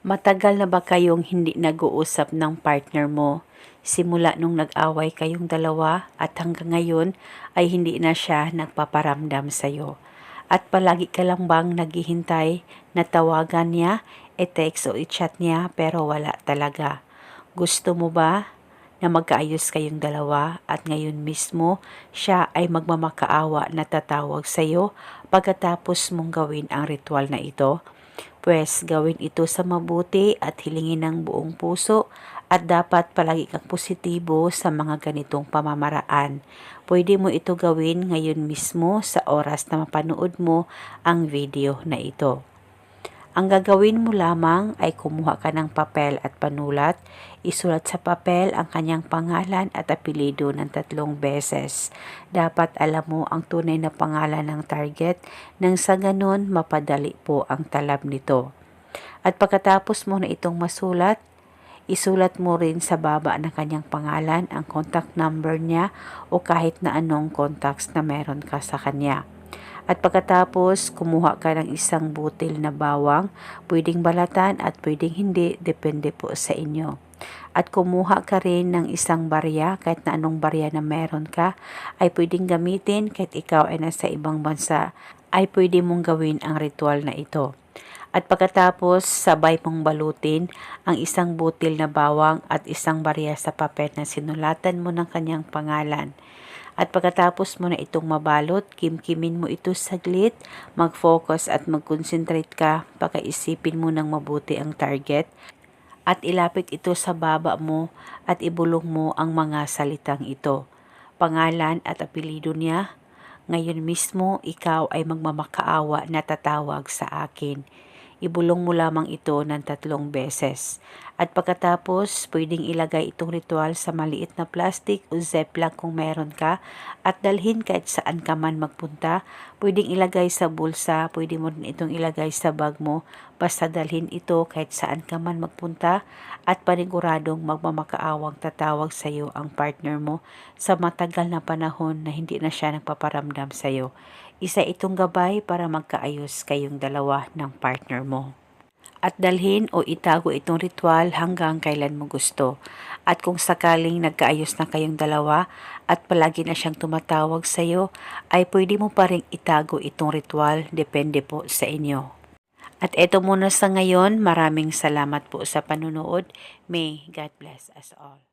Matagal na ba kayong hindi nag-uusap ng partner mo? Simula nung nag-away kayong dalawa at hanggang ngayon ay hindi na siya nagpaparamdam sa'yo. At palagi ka lang bang naghihintay na tawagan niya, e-text o i-chat niya pero wala talaga. Gusto mo ba na magkaayos kayong dalawa at ngayon mismo siya ay magmamakaawa na tatawag sa'yo pagkatapos mong gawin ang ritual na ito? Pwes gawin ito sa mabuti at hilingin ng buong puso at dapat palagi kang positibo sa mga ganitong pamamaraan. Pwede mo ito gawin ngayon mismo sa oras na mapanood mo ang video na ito. Ang gagawin mo lamang ay kumuha ka ng papel at panulat, isulat sa papel ang kanyang pangalan at apelido ng tatlong beses. Dapat alam mo ang tunay na pangalan ng target nang sa ganon mapadali po ang talab nito. At pagkatapos mo na itong masulat, isulat mo rin sa baba ng kanyang pangalan ang contact number niya o kahit na anong contacts na meron ka sa kanya. At pagkatapos, kumuha ka ng isang butil na bawang, pwedeng balatan at pwedeng hindi, depende po sa inyo. At kumuha ka rin ng isang barya, kahit na anong barya na meron ka, ay pwedeng gamitin kahit ikaw ay nasa ibang bansa, ay pwede mong gawin ang ritual na ito. At pagkatapos, sabay mong balutin ang isang butil na bawang at isang barya sa papel na sinulatan mo ng kanyang pangalan. At pagkatapos mo na itong mabalot, kimkimin mo ito saglit, mag-focus at mag-concentrate ka, pakaisipin mo ng mabuti ang target, at ilapit ito sa baba mo at ibulong mo ang mga salitang ito. Pangalan at apelido niya, ngayon mismo ikaw ay magmamakaawa na tatawag sa akin. Ibulong mo lamang ito ng tatlong beses. At pagkatapos, pwedeng ilagay itong ritual sa maliit na plastic o ziplock kung meron ka at dalhin kahit saan ka man magpunta. Pwedeng ilagay sa bulsa, pwede mo rin itong ilagay sa bag mo. Basta dalhin ito kahit saan ka man magpunta at paniguradong magmamakaawang tatawag sa iyo ang partner mo sa matagal na panahon na hindi na siya nagpaparamdam sa iyo. Isa itong gabay para magkaayos kayong dalawa ng partner mo. At dalhin o itago itong ritual hanggang kailan mo gusto. At kung sakaling nagkaayos na kayong dalawa at palagi na siyang tumatawag sa iyo, ay pwede mo pa rin itago itong ritual, depende po sa inyo. At eto muna sa ngayon, maraming salamat po sa panunood. May God bless us all.